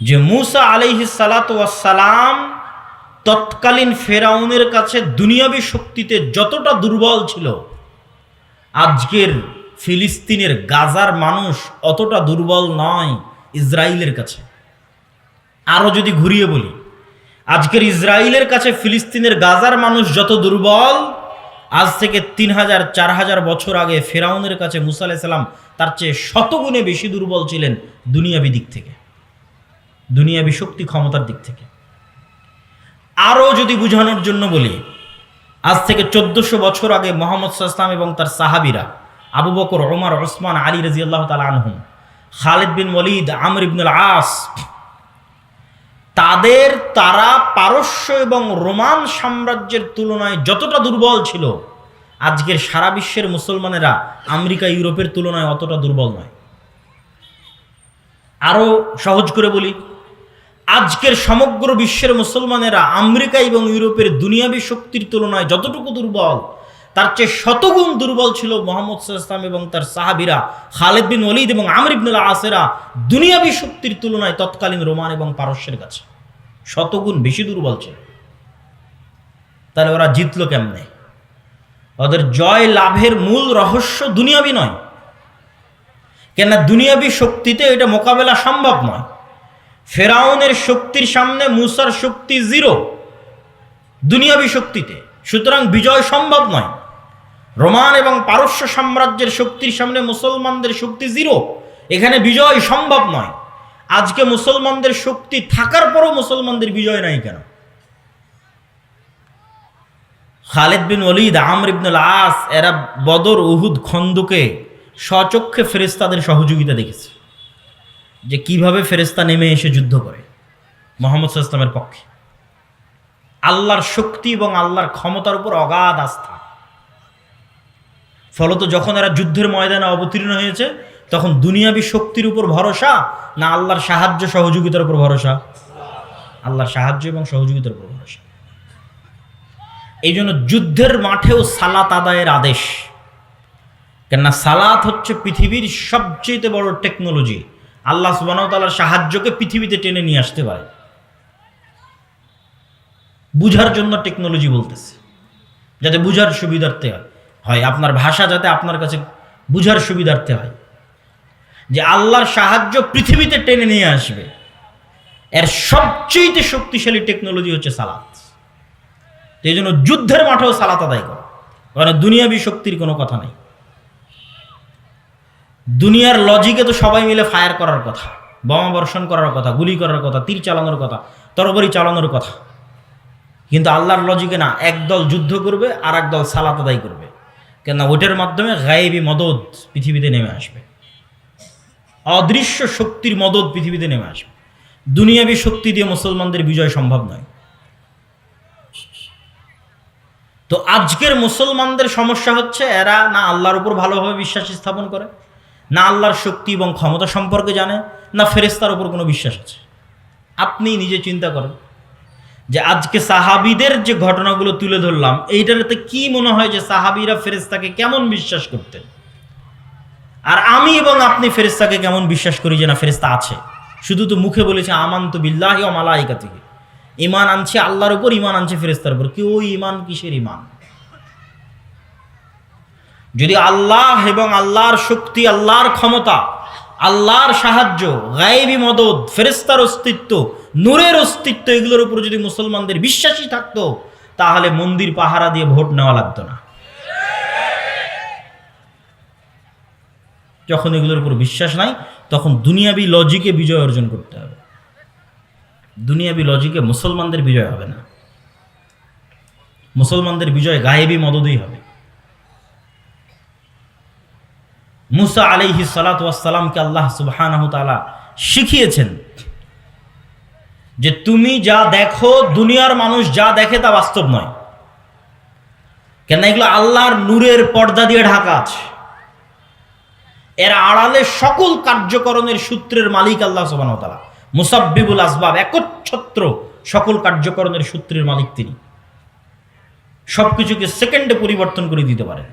যে মুসা আলাইহি সালাম তৎকালীন ফেরাউনের কাছে দুনিয়াবী শক্তিতে যতটা দুর্বল ছিল, আজকের ফিলিস্তিনের গাজার মানুষ অতটা দুর্বল নয় ইসরায়েলের কাছে। আরও যদি ঘুরিয়ে বলি, আজকের ইসরায়েলের কাছে ফিলিস্তিনের গাজার মানুষ যত দুর্বল, আজ থেকে তিন হাজার, চার হাজার বছর আগে ফেরাউনের কাছে মুসা আলাইসাল্লাম তার চেয়ে শতগুণে বেশি দুর্বল ছিলেন দুনিয়াবি দিক থেকে। দুনিয়াবি শক্তি ক্ষমতার দিক থেকে। আরও যদি বুঝানোর জন্য বলি, আজ থেকে চোদ্দশো বছর আগে মোহাম্মদ সাল্লাম এবং তার সাহাবিরা আবু বকর ওমর ওসমান আলী রাজি আল্লাহ তালা আনহুম, খালিদ বিন ওলিদ আমর ইবনুল আস তাদের তারা পারস্য এবং রোমান সাম্রাজ্যের তুলনায় যতটা দুর্বল ছিল, আজকের সারা বিশ্বের মুসলমানেরা আমেরিকা, ইউরোপের তুলনায় অতটা দুর্বল নয়। আরও সহজ করে বলি আজকের সমগ্র বিশ্বের মুসলমানেরা আমেরিকা এবং ইউরোপের দুনিয়াবী শক্তির তুলনায় যতটুকু দুর্বল, তার চেয়ে শতগুণ দুর্বল ছিল মোহাম্মদ সাল্লাম এবং তার সাহাবিরা খালেদ বিন ওলিদ এবং আমর আসেরা দুনিয়াবী শক্তির তুলনায় তৎকালীন রোমান এবং পারস্যের কাছে শতগুণ বেশি দুর্বল ছিল। তাহলে ওরা জিতল কেমনে? ওদের জয় লাভের মূল রহস্য দুনিয়াবি নয়। কেন দুনিয়াবি শক্তিতে এটা মোকাবেলা সম্ভব নয়। ফেরাউনের শক্তির সামনে মুসার শক্তি জিরো, দুনিয়াবি শক্তিতে। সুতরাং বিজয় সম্ভব নয়। রোমান এবং পারস্য সাম্রাজ্যের শক্তির সামনে মুসলমানদের শক্তি জিরো, এখানে বিজয় সম্ভব নয়। আজকে মুসলমানদের শক্তি থাকার পরও মুসলমানদের বিজয় নাই কেন? খালেদ বিন ওলিদ আমর ইবনুল আস এরা বদর, উহুদ খন্দকে স্বচক্ষে ফেরেস্তাদের সহযোগিতা দেখেছে। যে কীভাবে ফেরেস্তা নেমে এসে যুদ্ধ করে? মোহাম্মদ ইসলামের পক্ষে। আল্লাহর শক্তি এবং আল্লাহর ক্ষমতার উপর অগাধ আস্থা। ফলত যখন এরা যুদ্ধের ময়দানে অবতীর্ণ হয়েছে, তখন দুনিয়াবি শক্তির উপর ভরসা না আল্লাহর সাহায্য সহযোগিতার উপর ভরসা? আল্লাহর সাহায্য এবং সহযোগিতার উপর ভরসা। এই জন্য যুদ্ধের মাঠেও সালাত আদায়ের আদেশ। কেননা সালাত হচ্ছে পৃথিবীর সবচেয়ে বড় টেকনোলজি। আল্লাহ সুবাহতালার সাহায্যকে পৃথিবীতে টেনে নিয়ে আসতে পারে। বুঝার জন্য টেকনোলজি বলতেছে, যাতে বুঝার সুবিধার্থে হয়। আপনার ভাষা যাতে আপনার কাছে বুঝার সুবিধার্থে হয়। যে আল্লাহর সাহায্য পৃথিবীতে টেনে নিয়ে আসবে। এর সবচেয়ে শক্তিশালী টেকনোলজি হচ্ছে সালাত। এই জন্য যুদ্ধের মাঠেও সালাত আদায় করো। কারণ দুনিয়াবি শক্তির কোনো কথা নেই। দুনিয়ার লজিকে তো সবাই মিলে ফায়ার করার কথা, বোমা বর্ষণ করার কথা, গুলি করার কথা, তীর চালানোর কথা, তরবারি চালানোর কথা। কিন্তু আল্লাহর লজিকে না একদল যুদ্ধ করবে আর একদল সালাত আদায় করবে। কেন ওটার মাধ্যমে গায়েবী মদত পৃথিবীতে নেমে আসবে। অদৃশ্য শক্তির মদত পৃথিবীতে নেমে আসবে। দুনিয়াবী শক্তি দিয়ে মুসলমানদের বিজয় সম্ভব নয়। তো আজকের মুসলমানদের সমস্যা হচ্ছে, এরা না আল্লাহর উপর ভালোভাবে বিশ্বাস স্থাপন করে না আল্লাহর শক্তি এবং ক্ষমতা সম্পর্কে জানে, না ফেরেস্তার ওপর কোনো বিশ্বাস আছে। আপনি নিজে চিন্তা করেন যে আজকে সাহাবিদের যে ঘটনাগুলো তুলে ধরলাম, এইটাতে কি মনে হয় যে সাহাবিরা ফেরেস্তাকে কেমন বিশ্বাস করতেন? আর আমি এবং আপনি ফেরেস্তাকে কেমন বিশ্বাস করি যে না ফেরেস্তা আছে। শুধু তো মুখে বলেছে, আমান্ত বিল্লাহি ও মালাইকা থেকে ইমান আনছে আল্লাহর উপর, ইমান আনছে ফেরেস্তার উপর। কেউ ইমান কিসের ইমান? যদি আল্লাহ এবং আল্লাহর শক্তি, আল্লাহর ক্ষমতা, আল্লাহর সাহায্য, গায়েবী মদত ফেরেস্তার অস্তিত্ব, নূরের অস্তিত্ব এগুলোর উপর যদি মুসলমানদের বিশ্বাসী থাকতো, তাহলে মন্দির পাহারা দিয়ে ভোট নেওয়া লাগতো না। যখন এগুলোর উপর বিশ্বাস নাই, তখন দুনিয়াবি লজিকে বিজয় অর্জন করতে হবে। দুনিয়াবি লজিকে মুসলমানদের বিজয় হবে না। মুসলমানদের বিজয় গায়েবী মদতই হবে। মুসা আলাইহি সালাতামকে আল্লাহ সুবহানাহ তাআলা শিখিয়েছেন যে তুমি যা দেখো, দুনিয়ার মানুষ যা দেখে তা বাস্তব নয়। কেন এগুলো আল্লাহর নূরের পর্দা দিয়ে ঢাকা আছে। এর আড়ালে সকল কার্যকরণের সূত্রের মালিক আল্লাহ সুবহানাহু তাআলা। মুসাব্বিবুল আসবাব, একচ্ছত্র সকল কার্যকরণের সূত্রের মালিক তিনি। সবকিছুকে সেকেন্ডে পরিবর্তন করে দিতে পারেন।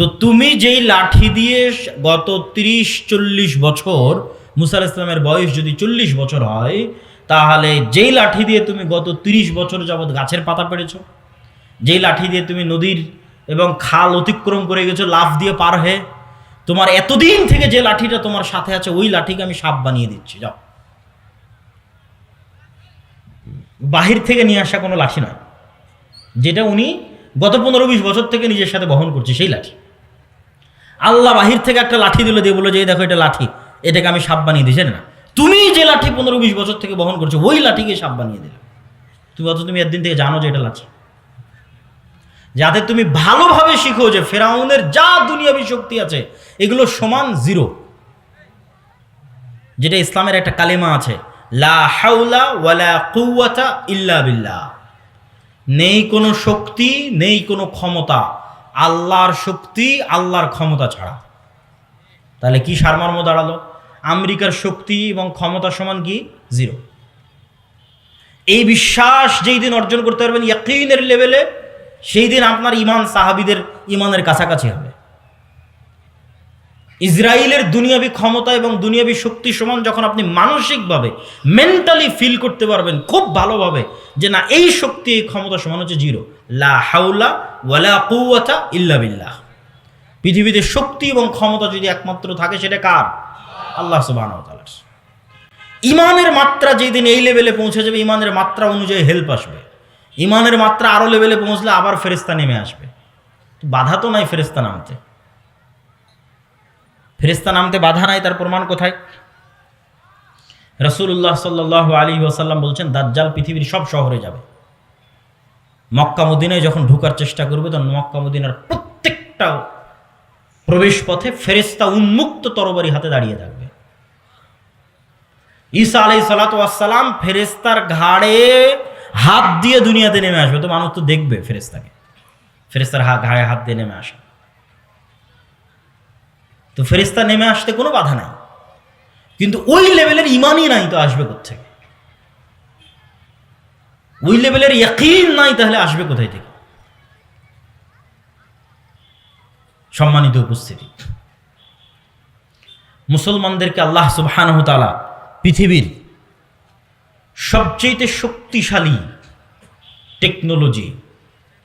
তো তুমি যেই লাঠি দিয়ে গত তিরিশ, চল্লিশ বছর মুসা আলাইহিস ইসলামের বয়স যদি চল্লিশ বছর হয়, তাহলে যেই লাঠি দিয়ে তুমি গত তিরিশ বছর যাবৎ গাছের পাতা পেরেছ যেই লাঠি দিয়ে তুমি নদীর এবং খাল অতিক্রম করে গেছো, লাফ দিয়ে পার হয়ে, তোমার এতদিন থেকে যে লাঠিটা তোমার সাথে আছে, ওই লাঠিকে আমি সাপ বানিয়ে দিচ্ছি, যাও। বাহির থেকে নিয়ে আসা কোনো লাঠি নয়, যেটা উনি গত পনেরো, বিশ বছর থেকে নিজের সাথে বহন করছে, সেই লাঠি। আল্লাহ বাহির থেকে একটা লাঠি দিল, দিয়ে বলো যে দেখো, এটা লাঠি। এটাকে আমি সাপ বানিয়ে দিয়েছি না তুমি যে লাঠি পনেরো বিশ বছর থেকে বহন করছ, ওই লাঠিকে সাপ বানিয়ে দিলে। তুমি অত তুমি একদিন থেকে জানো যে এটা লাঠি। যাতে তুমি ভালোভাবে শিখো যে ফেরাউনের যা দুনিয়াবী শক্তি আছে, এগুলো সমান জিরো। যেটা ইসলামের একটা কালেমা আছে, লা হাউলা ওয়ালা ইল্লা বিল্লাহ। নেই কোনো শক্তি, নেই কোনো ক্ষমতা। আল্লাহর শক্তি, আল্লাহর ক্ষমতা ছাড়া। তাহলে কি সারমর্ম দাঁড়াল? আমেরিকার শক্তি এবং ক্ষমতা সমান কি? জিরো। এই বিশ্বাস যেই দিন অর্জন করতে পারবেন, ইয়াকিনের লেভেলে, সেই দিন আপনার ইমান সাহাবিদের ইমানের কাছাকাছি হবে। ইসরায়েলের দুনিয়াবি ক্ষমতা এবং দুনিয়াবি শক্তি সমান যখন আপনি মানসিকভাবে মেন্টালি ফিল করতে পারবেন, খুব ভালোভাবে, যে না, এই শক্তি, এই ক্ষমতা সমান হচ্ছে জিরো। লা হাউলা ওয়ালা কুওয়াতা ইল্লা বিল্লাহ। পৃথিবীতে শক্তি এবং ক্ষমতা যদি একমাত্র থাকে, সেটা কার? আল্লাহ তাআলার। ইমানের মাত্রা যেদিন এই লেভেলে পৌঁছে যাবে, ইমানের মাত্রা অনুযায়ী হেল্প আসবে। ইমানের মাত্রা আরও লেভেলে পৌঁছলে আবার ফেরেস্তা নেমে আসবে। বাধা তো নাই ফেরেস্তা নামতে। ফেরেস্তা নামতে বাধা নাই, তার প্রমাণ কোথায়? রসুল্লাহ সাল্লাহ আলী ওয়াসাল্লাম বলছেন, দাজ্জাল পৃথিবীর সব শহরে যাবে। মক্কা যখন ঢুকার চেষ্টা করবে, তখন মক্কা প্রত্যেকটা প্রবেশ পথে ফেরেস্তা উন্মুক্ত তরবারি হাতে দাঁড়িয়ে থাকবে। ঈসা আলাই সালাতাম ফেরেস্তার ঘাড়ে হাত দিয়ে দুনিয়াতে নেমে আসবে। তো মানুষ তো দেখবে ফেরেস্তাকে ফেরেস্তার ঘাড়ে হাত দিয়ে নেমে আসে। তো ফেরিস্তা নেমে আসতে কোনো বাধা নাই। কিন্তু ওই লেভেলের ইমানই নাই তো আসবে কোথেকে ওই লেভেলের ইয়াকিন নাই, তাহলে আসবে কোথায় থেকে? সম্মানিত উপস্থিতি। মুসলমানদেরকে আল্লাহ তাআলা পৃথিবীর সবচেয়ে শক্তিশালী টেকনোলজি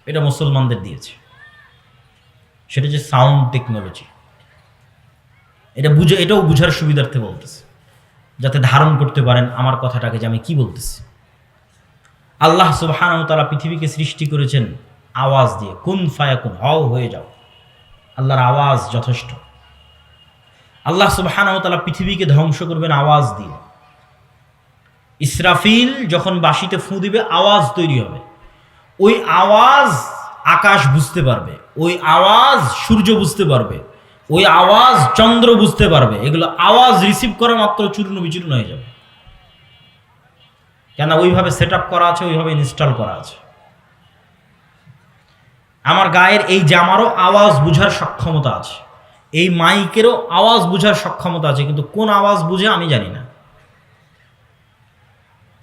এটা মুসলমানদের দিয়েছে। সেটা যে সাউন্ড টেকনোলজি এটা বুঝে, এটাও বুঝার সুবিধার্থে বলতেছে। যাতে ধারণ করতে পারেন আমার কথাটাকে যে আমি কি বলতেছি। আল্লাহ সুবহানাহু তাআলা পৃথিবীকে সৃষ্টি করেছেন। আওয়াজ দিয়ে, কুন ফায়াকুন হও হয়ে যাও আল্লাহর আওয়াজ যথেষ্ট। আল্লাহ সুবহানাহু তাআলা পৃথিবীকে ধ্বংস করবেন আওয়াজ দিয়ে। ইসরাফিল যখন বাঁশিতে ফুঁ দিবে, আওয়াজ তৈরি হবে। ওই আওয়াজ আকাশ বুঝতে পারবে, ওই আওয়াজ সূর্য বুঝতে পারবে, ওই আওয়াজ চন্দ্র বুঝতে পারবে। এগুলো আওয়াজ রিসিভ করা মাত্র চূর্ণ বিচূর্ণ হয়ে যাবে। কেন ওইভাবে সেট করা আছে, ওইভাবে ইনস্টল করা আছে। আমার গায়ের এই জামারও আওয়াজ বুঝার সক্ষমতা আছে। এই মাইকেরও আওয়াজ বুঝার সক্ষমতা আছে, কিন্তু কোন আওয়াজ বুঝে আমি জানি না।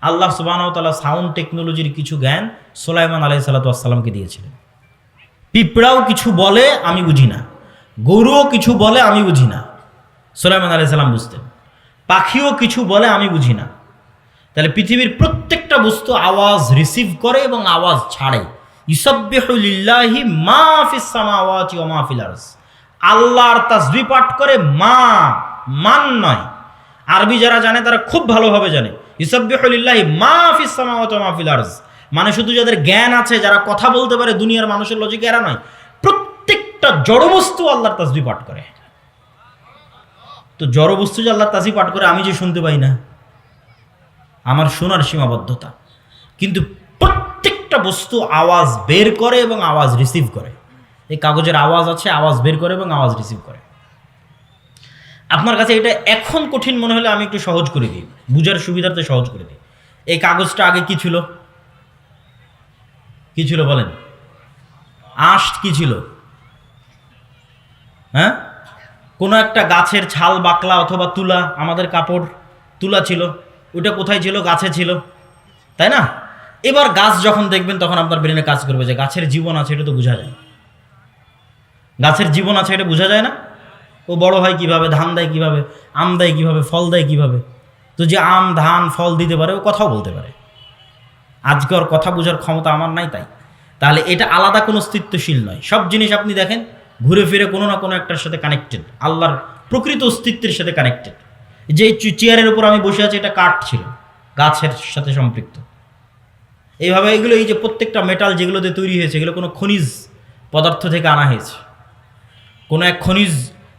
আল্লাহ সুবাহতাল্লাহ সাউন্ড টেকনোলজির কিছু জ্ঞান সোলাইমান আলাই সাল্লাতামকে দিয়েছিলেন। পিঁপড়াও কিছু বলে আমি বুঝি না। গরুও কিছু বলে আমি বুঝি না। সোলাইমান আলাই সাল্লাম বুঝতেন। পাখিও কিছু বলে আমি বুঝি না। তাহলে পৃথিবীর প্রত্যেকটা বস্তু আওয়াজ রিসিভ করে এবং আওয়াজ ছাড়ে। ইসব্বিহুলিল্লাহি মা ফিস সামাওয়াতি ওয়া মা আল্লাহর তাসবিহ পাঠ করে মা, মান নয়। আরবি যারা জানে তারা খুব ভালোভাবে জানে। ইসব্বিহুলিল্লাহি মা ফিস সামাওয়াতি ওয়া মা ফিল মানে শুধু যাদের জ্ঞান আছে, যারা কথা বলতে পারে, দুনিয়ার মানুষের লজিক এরা নয়। প্রত্যেকটা জড়বস্তু আল্লাহর তাসবিহ পাঠ করে। তো জড়বস্তু যে আল্লাহর তাসবিহ পাঠ করে, আমি যে শুনতে পাই না। আমার শোনার সীমাবদ্ধতা। কিন্তু প্রত্যেকটা বস্তু আওয়াজ বের করে এবং আওয়াজ রিসিভ করে। এই কাগজের আওয়াজ আছে, আওয়াজ বের করে এবং আওয়াজ রিসিভ করে। আপনার কাছে এটা এখন কঠিন মনে হলে আমি একটু সহজ করে দিই। বুঝার সুবিধার্থে সহজ করে দিই। এই কাগজটা আগে কি ছিল? কি ছিল বলেন? আঁশ কি ছিল? হ্যাঁ? কোনো একটা গাছের ছাল, বাকলা অথবা তুলা, আমাদের কাপড়, তুলা ছিল। ওটা কোথায় ছিল? গাছে ছিল। তাই না? এবার গাছ যখন দেখবেন, তখন আপনার ব্রেনে কাজ করবে যে গাছের জীবন আছে, এটা তো বোঝা যায়। গাছের জীবন আছে, এটা বোঝা যায় না? ও বড় হয় কীভাবে, ধান দেয় কীভাবে, আম দেয় কীভাবে, ফল দেয় কীভাবে? তো যে আম, ধান, ফল দিতে পারে, ও কথাও বলতে পারে। আজকে ওর কথা বোঝার ক্ষমতা আমার নাই তাই। তাহলে এটা আলাদা কোনো অস্তিত্বশীল নয়। সব জিনিস আপনি দেখেন, ঘুরে ফিরে কোনো না কোনো একটার সাথে কানেক্টেড আল্লাহর প্রকৃত অস্তিত্বের সাথে কানেক্টেড যে চেয়ারের উপর আমি বসে আছি, এটা কাঠ ছিল, গাছের সাথে সম্পৃক্ত। এইভাবে এগুলো, এই যে প্রত্যেকটা মেটাল যেগুলোতে তৈরি হয়েছে, এগুলো কোনো খনিজ পদার্থ থেকে আনা হয়েছে। কোনো এক খনিজ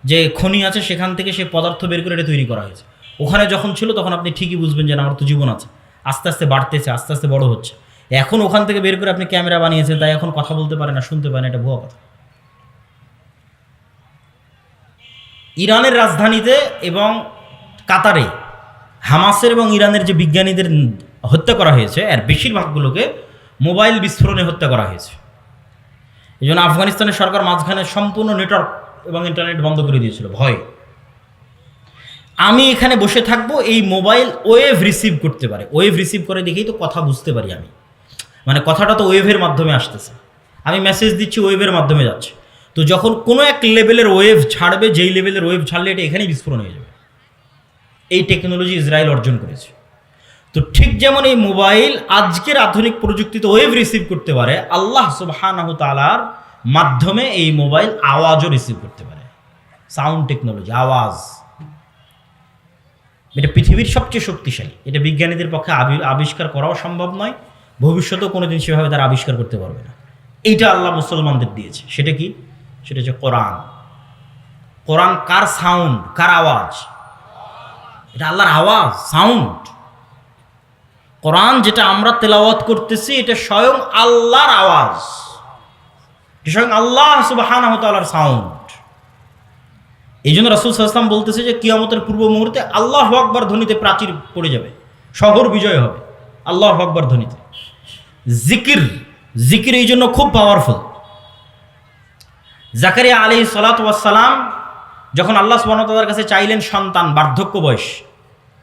যে খনি আছে, সেখান থেকে সে পদার্থ বের করে এটা তৈরি করা হয়েছে। ওখানে যখন ছিল, তখন আপনি ঠিকই বুঝবেন যে আমার তো জীবন আছে। আস্তে আস্তে বাড়তেছে, আস্তে আস্তে বড় হচ্ছে। এখন ওখান থেকে বের করে আপনি ক্যামেরা বানিয়েছেন, তাই এখন কথা বলতে পারে না, শুনতে পারে না, এটা ভুয়া কথা। ইরানের রাজধানীতে এবং কাতারে হামাসের এবং ইরানের যে বিজ্ঞানীদের হত্যা করা হয়েছে এর বেশিরভাগগুলোকে মোবাইল বিস্ফোরণে হত্যা করা হয়েছে। এই জন্য আফগানিস্তানের সরকার মাঝখানে সম্পূর্ণ নেটওয়ার্ক এবং ইন্টারনেট বন্ধ করে দিয়েছিল, ভয়। আমি এখানে বসে থাকব, এই মোবাইল ওয়েভ রিসিভ করতে পারে। ওয়েভ রিসিভ করে দেখেই তো কথা বুঝতে পারি আমি। মানে কথাটা তো ওয়েভের মাধ্যমে আসতেছে। আমি মেসেজ দিচ্ছি, ওয়েভের মাধ্যমে যাচ্ছে। তো যখন কোনো এক লেভেলের ওয়েভ ছাড়বে, যেই লেভেলের ওয়েভ ছাড়লে এটা এখানেই বিস্ফোরণ হয়ে যাবে। এই টেকনোলজি ইসরায়েল অর্জন করেছে। তো ঠিক যেমন এই মোবাইল আজকের আধুনিক প্রযুক্তিতে ওয়েভ রিসিভ করতে পারে, আল্লাহ সুবহানাহু তাআলার মাধ্যমে এই মোবাইল আওয়াজও রিসিভ করতে পারে। সাউন্ড টেকনোলজি আওয়াজ। এটা পৃথিবীর সবচেয়ে শক্তিশালী। এটা বিজ্ঞানীদের পক্ষে আবি- আবিষ্কার করাও সম্ভব নয়, ভবিষ্যতেও কোনোদিন সেভাবে তারা আবিষ্কার করতে পারবে না। এইটা আল্লাহ মুসলমানদের দিয়েছে। সেটা কি? সেটা হচ্ছে কোরআন। কোরআন কার সাউন্ড কার আওয়াজ? এটা আল্লাহর আওয়াজ সাউন্ড কোরআন যেটা আমরা তেলাওয়াত করতেছি, এটা স্বয়ং আল্লাহর আওয়াজ। স্বয়ং আল্লাহ তাআলার সাউন্ড এই জন্য রাসুল সাল্লাম বলতেছে যে, কিয়ামতের পূর্ব মুহূর্তে আল্লাহ আকবর ধ্বনিতে প্রাচীর পড়ে যাবে। শহর বিজয় হবে। আল্লাহ আকবর ধ্বনিতে। জিকির জিকির এই জন্য খুব পাওয়ারফুল জাকারিয়া আলী সালাতাম যখন আল্লাহ সুবাহতার কাছে চাইলেন সন্তান, বার্ধক্য বয়স,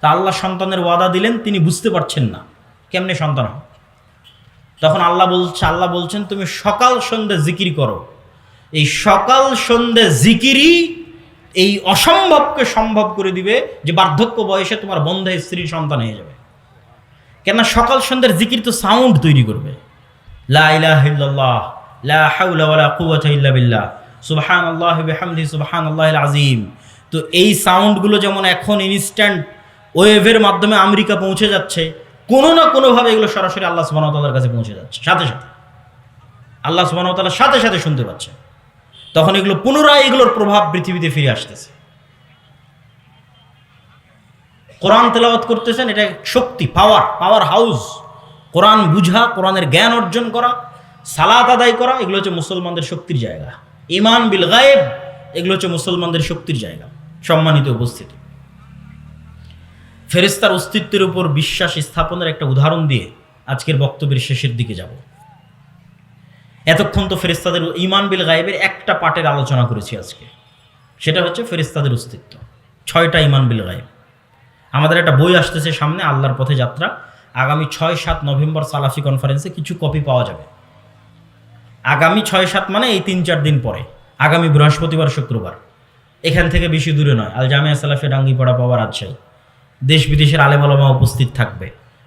তা আল্লাহ সন্তানের ওয়াদা দিলেন, তিনি বুঝতে পারছেন না, কেমনে সন্তান হবে? তখন আল্লাহ বলছে, আল্লাহ বলছেন, তুমি সকাল সন্ধ্যে জিকির করো। এই সকাল সন্ধ্যে জিকিরই এই অসম্ভবকে সম্ভব করে দিবে যে বার্ধক্য বয়সে তোমার বন্ধে স্ত্রীর সন্তান হয়ে যাবে। কেননা সকাল সন্ধ্যার জিকির তো সাউন্ড তৈরি করবে। লা ইলাহা লা কুওয়াতা ইল্লা বিল্লাহ। সুবহানাল্লাহি বিহামদিহি সুবহানাল্লাহিল আযীম। তো এই সাউন্ডগুলো যেমন এখন ইনস্ট্যান্ট ওয়েভের মাধ্যমে আমেরিকা পৌঁছে যাচ্ছে, কোনো না কোনোভাবে এগুলো সরাসরি আল্লাহ তাআলার কাছে পৌঁছে যাচ্ছে, সাথে সাথে। আল্লাহ তাআলা সাথে সাথে শুনতে পাচ্ছে। তখন এগুলো পুনরায় এগুলোর প্রভাব পৃথিবীতে ফিরে আসতেছে। কোরআন তেলাওয়াত করতেছেন, এটা শক্তি পাওয়ার পাওয়ার হাউস কোরআন বুঝা, কোরআনের জ্ঞান অর্জন করা, সালাত আদায় করা, এগুলো হচ্ছে মুসলমানদের শক্তির জায়গা। ইমান বিল গায়েব, এগুলো হচ্ছে মুসলমানদের শক্তির জায়গা, সম্মানিত উপস্থিতি। ফেরেস্তার অস্তিত্বের উপর বিশ্বাস স্থাপনের একটা উদাহরণ দিয়ে আজকের বক্তব্যের শেষের দিকে যাব। এতক্ষণ তো ফেরেস্তাদের ইমান বিল গায়েবের একটা পাটের আলোচনা করেছি আজকে। সেটা হচ্ছে ফেরেস্তাদের অস্তিত্ব। ছয়টা ইমান বিল গায়েব। আমাদের একটা বই আসতেছে সামনে, আল্লাহর পথে যাত্রা। আগামী ছয় সাত নভেম্বর সালাফি কনফারেন্সে কিছু কপি পাওয়া যাবে। আগামী ছয় সাত মানে এই তিন চার দিন পরে, আগামী বৃহস্পতিবার, শুক্রবার। এখান থেকে বেশি দূরে নয়। আল জামিয়া সালাফিয়া ডাঙ্গিপাড়া পাওয়ার রাজশাহী দেশ বিদেশের আলেম আলমা উপস্থিত থাকবে।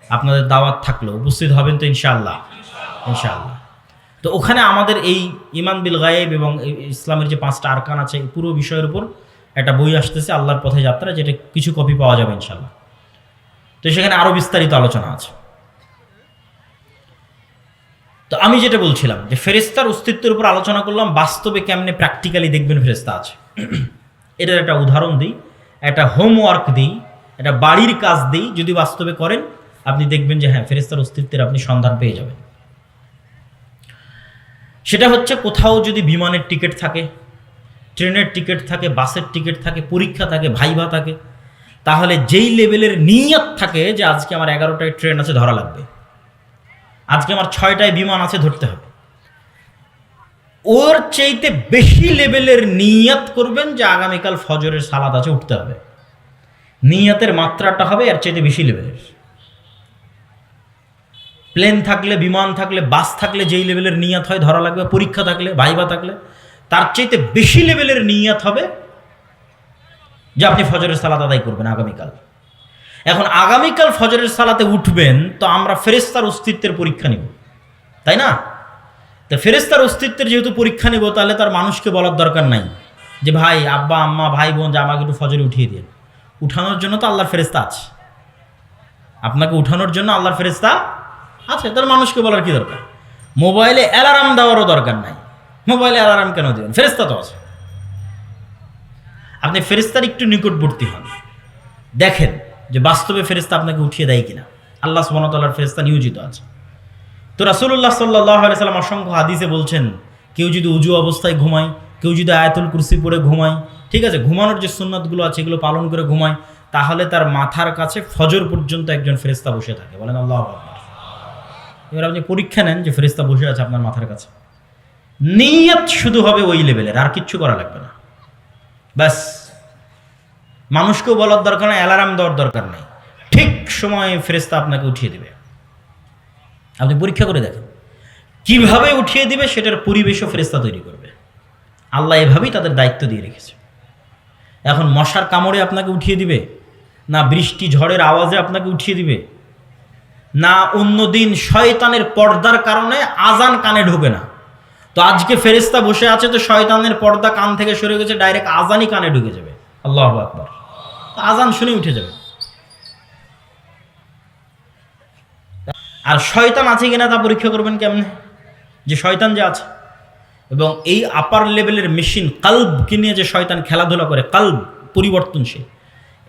আপনাদের দাওয়াত থাকল। উপস্থিত হবেন তো ইনশাআল্লাহ। ইনশাআল্লাহ। তো ওখানে আমাদের এই ইমান বিল গায়েব এবং ইসলামের যে পাঁচটা আরকান আছে পুরো বিষয়ের উপর একটা বই আসতেছে আল্লাহর পথে যাত্রা, যেটা কিছু কপি পাওয়া যাবে ইনশাল্লাহ তো সেখানে আরও বিস্তারিত আলোচনা আছে। তো আমি যেটা বলছিলাম যে ফেরেস্তার অস্তিত্বের উপর আলোচনা করলাম, বাস্তবে কেমনে প্র্যাকটিক্যালি দেখবেন ফেরেস্তা আছে। এটার একটা উদাহরণ দিই, একটা হোমওয়ার্ক দিই, একটা বাড়ির কাজ দিই, যদি বাস্তবে করেন, আপনি দেখবেন যে হ্যাঁ ফেরেস্তার অস্তিত্বের আপনি সন্ধান পেয়ে যাবেন। সেটা হচ্ছে কোথাও যদি বিমানের টিকিট থাকে, ট্রেনের টিকিট থাকে, বাসের টিকিট থাকে, পরীক্ষা থাকে ভাইভা থাকে, তাহলে যেই লেভেলের নিয়ত থাকে যে আজকে আমার এগারোটায় ট্রেন আছে, ধরা লাগবে। আজকে আমার ছয়টায় বিমান আছে, ধরতে হবে। ওর চাইতে বেশি লেভেলের নিয়ত করবেন যে আগামীকাল ফজরের সালাদ আছে, উঠতে হবে। নিয়াতের মাত্রাটা হবে এর চাইতে বেশি লেভেলের। প্লেন থাকলে, বিমান থাকলে, বাস থাকলে যেই লেভেলের নিয়াত হয়, ধরা লাগবে, পরীক্ষা থাকলে, ভাইবা থাকলে, তার চাইতে বেশি লেভেলের নিয়াত হবে যে আপনি ফজরের সালাদ আদায় করবেন আগামীকাল। এখন আগামীকাল ফজরের সালাতে উঠবেন, তো আমরা ফেরেস্তার অস্তিত্বের পরীক্ষা নিব। তাই না? তো ফেরেস্তার অস্তিত্বের যেহেতু পরীক্ষা নিব, তাহলে তার মানুষকে বলার দরকার নাই। যে ভাই, আব্বা, আম্মা, ভাই, বোন, যে আমাকে একটু ফজরে উঠিয়ে দিন উঠানোর জন্য তো আল্লাহর ফেরেস্তা আছে। আপনাকে উঠানোর জন্য আল্লাহর ফেরেস্তা আছে, তার মানুষকে বলার কি দরকার? মোবাইলে অ্যালার্ম দেওয়ারও দরকার নাই। মোবাইলে অ্যালার্ম কেন দেবেন? ফেরেস্তা তো আছে। আপনি ফেরেস্তার একটু নিকটবর্তী হন। দেখেন যে বাস্তবে ফেরেস্তা আপনাকে উঠিয়ে দেয় কিনা। আল্লাহ সুবনতাল্লাহর ফেরেস্তা নিয়োজিত আছে। তো রাসুল্লাহ সাল্লাহ সাল্লাম অসংখ্য হাদিসে বলছেন, কেউ যদি উজু অবস্থায় ঘুমায়, কেউ যদি আয়াতুল কুরসি পরে ঘুমায়, ঠিক আছে, ঘুমানোর যে সুন্নাতগুলো আছে এগুলো পালন করে ঘুমায়, তাহলে তার মাথার কাছে ফজর পর্যন্ত একজন ফেরেস্তা বসে থাকে। বলেন আল্লাহ এবার আপনি পরীক্ষা নেন যে ফেরেস্তা বসে আছে আপনার মাথার কাছে। নিয়ত শুধু হবে ওই লেভেলের আর কিচ্ছু করা লাগবে না। ব্যাস। মানুষকেও বলার দরকার নেই অ্যালার্ম দেওয়ার দরকার নেই। ঠিক সময়ে ফেরেস্তা আপনাকে উঠিয়ে দেবে। আপনি পরীক্ষা করে দেখেন। কীভাবে উঠিয়ে দিবে সেটার পরিবেশও ফেরেস্তা তৈরি করবে। আল্লাহ এভাবেই তাদের দায়িত্ব দিয়ে রেখেছে। এখন মশার কামড়ে আপনাকে উঠিয়ে দিবে, না বৃষ্টি ঝড়ের আওয়াজে আপনাকে উঠিয়ে দিবে, না অন্যদিন শয়তানের পর্দার কারণে আজান কানে ঢোকে না। তো আজকে ফেরেস্তা বসে আছে তো শয়তানের পর্দা কান থেকে সরে গেছে, ডাইরেক্ট আজানই কানে ঢুকে যাবে। আল্লাহ আকবর। আজান শুনে উঠে যাবে। আর শয়তান আছে কিনা তা পরীক্ষা করবেন কেমনে? যে শয়তান যে আছে, এবং এই আপার লেভেলের মেশিন কাল্বকে নিয়ে যে শয়তান খেলাধুলা করে, কাল্ব পরিবর্তনশীল।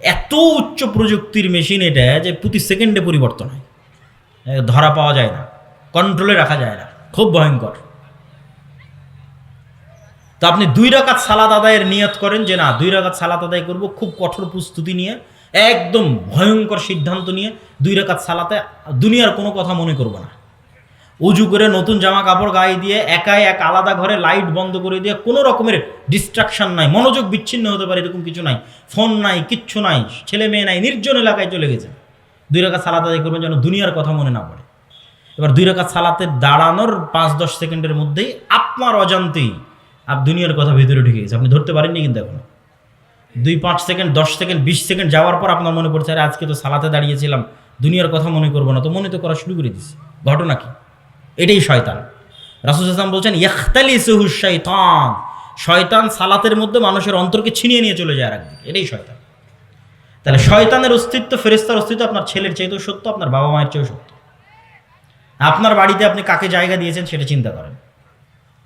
এত উচ্চ প্রযুক্তির মেশিন এটা যে প্রতি সেকেন্ডে পরিবর্তন হয়। ধরা পাওয়া যায় না কন্ট্রোলে রাখা যায় না, খুব ভয়ঙ্কর। তো আপনি দুই রাকাত সালাত আদায়ের নিয়ত করেন যে না, দুই রাকাত সালাদ আদায় করব খুব কঠোর প্রস্তুতি নিয়ে, একদম ভয়ঙ্কর সিদ্ধান্ত নিয়ে দুই রাকাত সালাতে দুনিয়ার কোনো কথা মনে করব না। উজু করে নতুন জামা কাপড় গায়ে দিয়ে একাই এক আলাদা ঘরে লাইট বন্ধ করে দিয়ে কোনো রকমের ডিস্ট্রাকশন নাই, মনোযোগ বিচ্ছিন্ন হতে পারে এরকম কিছু নাই। ফোন নাই, কিচ্ছু নাই, ছেলে মেয়ে নাই, নির্জন এলাকায় চলে গেছে। দুই রাকাত সালাত আদায় করবেন যেন দুনিয়ার কথা মনে না পড়ে। এবার দুই রাকাত সালাতে দাঁড়ানোর পাঁচ দশ সেকেন্ডের মধ্যেই আপনার অজান্তেই আপ দুনিয়ার কথা ভিতরে ঢুকে গেছে। আপনি ধরতে পারেননি কিন্তু এখনও। দুই পাঁচ সেকেন্ড, দশ সেকেন্ড, বিশ সেকেন্ড যাওয়ার পর আপনার মনে পড়ছে, আরে, আজকে তো সালাতে দাঁড়িয়েছিলাম, দুনিয়ার কথা মনে করব না। তো মনে তো করা শুরু করে দিছি। ঘটনা কি? এটাই শয়তান। রাসুল ইসলাম বলছেন ইয়াখতালি সুহু শয়তান। শয়তান সালাতের মধ্যে মানুষের অন্তরকে ছিনিয়ে নিয়ে চলে যায় আর এটাই শয়তান। তাহলে শয়তানের অস্তিত্ব ফেরেস্তার অস্তিত্ব আপনার ছেলের চাইতেও সত্য, আপনার বাবা মায়ের চেয়েও সত্য? আপনার বাড়িতে আপনি কাকে জায়গা দিয়েছেন সেটা চিন্তা করেন।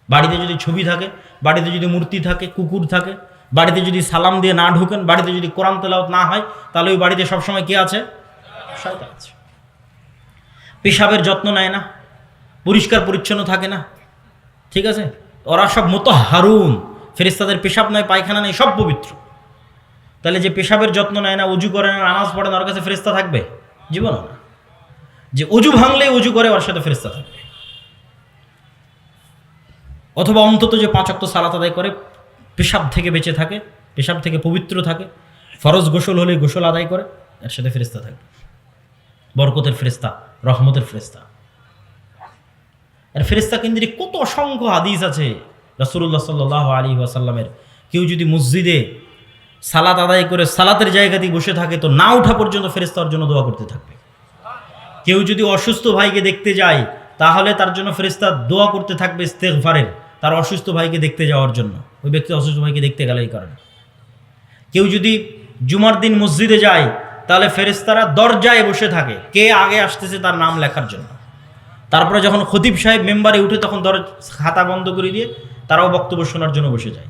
বাড়িতে যদি ছবি থাকে, বাড়িতে যদি মূর্তি থাকে, কুকুর থাকে, বাড়িতে যদি সালাম দিয়ে না ঢুকেন, বাড়িতে যদি কোরআন তেলাওয়াত না হয়, তাহলে ওই বাড়িতে সবসময় কে আছে? শয়তান আছে। পেশাবের যত্ন নেয় না, পরিষ্কার পরিচ্ছন্ন থাকে না, ঠিক আছে? ওরা সব মতো হারুন ফেরিস্তাদের পেশাব নয়, পায়খানা নেই, সব পবিত্র। তাহলে যে পেশাবের যত্ন নেয় না, উজু করে না, নামাজ পড়ে না, ওর কাছে ফেরিস্তা থাকবে? জীবন না। যে উজু ভাঙলে উজু করে, ওর সাথে ফেরিস্তা থাকবে। অথবা অন্তত যে পাঁচ অক্ত সালাত আদায় করে, পেশাব থেকে বেঁচে থাকে, পেশাব থেকে পবিত্র থাকে, ফরজ গোসল হলে গোসল আদায় করে, এর সাথে ফেরিস্তা থাকবে। বরকতের ফেরিস্তা রহমতের ফেরিস্তা এর ফেরিস্তা কেন্দ্রিক কত অসংখ্য হাদিস আছে রসুল্লাহ সাল্লাহ আলী ওয়াসাল্লামের। কেউ যদি মসজিদে সালাত আদায় করে সালাতের জায়গাতেই বসে থাকে, তো না ওঠা পর্যন্ত ফেরিস্তার জন্য দোয়া করতে থাকবে। কেউ যদি অসুস্থ ভাইকে দেখতে যায়, তাহলে তার জন্য ফেরিস্তা দোয়া করতে থাকবে ইস্তেগফারের। তার অসুস্থ ভাইকে দেখতে যাওয়ার জন্য। ওই ব্যক্তি অসুস্থ ভাইকে দেখতে গেলে এই কারণে কেউ যদি জুমার দিন মসজিদে যায়, তাহলে ফেরেস্তারা দরজায় বসে থাকে, কে আগে আসতেছে তার নাম লেখার জন্য। তারপরে যখন খতিব সাহেব মেম্বারে উঠে তখন দর খাতা বন্ধ করে দিয়ে তারাও বক্তব্য শোনার জন্য বসে যায়।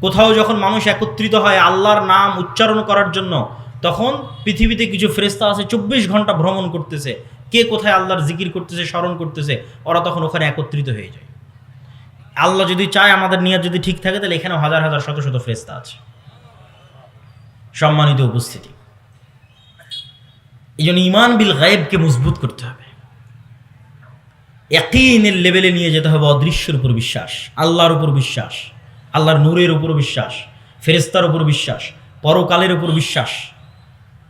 কোথাও যখন মানুষ একত্রিত হয় আল্লাহর নাম উচ্চারণ করার জন্য, তখন পৃথিবীতে কিছু ফেরেস্তা আছে, চব্বিশ ঘণ্টা ভ্রমণ করতেছে। কে কোথায় আল্লাহর জিকির করতেছে, স্মরণ করতেছে, ওরা তখন ওখানে একত্রিত হয়ে যায়। আল্লাহ যদি চায়, আমাদের নিয়ত যদি ঠিক থাকে, তাহলে এখানে হাজার হাজার শত শত ফেরেস্তা আছে। সম্মানিত উপস্থিতি। এই জন্য ইমান বিল গায়েবকে মজবুত করতে হবে। একইনের লেভেলে নিয়ে যেতে হবে অদৃশ্যের উপর বিশ্বাস, আল্লাহর উপর বিশ্বাস, আল্লাহর নূরের উপর বিশ্বাস ফেরেস্তার উপর বিশ্বাস, পরকালের উপর বিশ্বাস।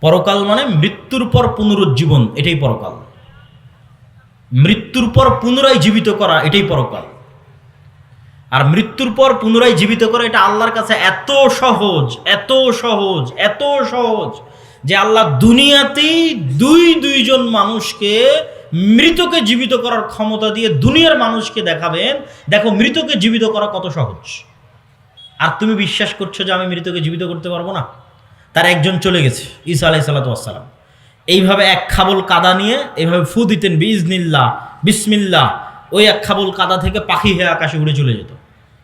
পরকাল মানে মৃত্যুর পর পুনরুজ্জীবন, এটাই পরকাল। মৃত্যুর পর পুনরায় জীবিত করা, এটাই পরকাল। আর মৃত্যুর পর পুনরায় জীবিত করে এটা আল্লাহর কাছে এত সহজ এত সহজ এত সহজ যে আল্লাহ দুনিয়াতেই দুই দুইজন মানুষকে মৃতকে জীবিত করার ক্ষমতা দিয়ে দুনিয়ার মানুষকে দেখাবেন, দেখো মৃতকে জীবিত করা কত সহজ। আর তুমি বিশ্বাস করছ যে আমি মৃতকে জীবিত করতে পারব না? তার একজন চলে গেছে, ঈসা আলাই সাল্লাতাম এইভাবে এক খাবল কাদা নিয়ে এইভাবে ফু দিতেন বিজনিল্লা বিসমিল্লা ওই এক খাবল কাদা থেকে পাখি হয়ে আকাশে উড়ে চলে যেত।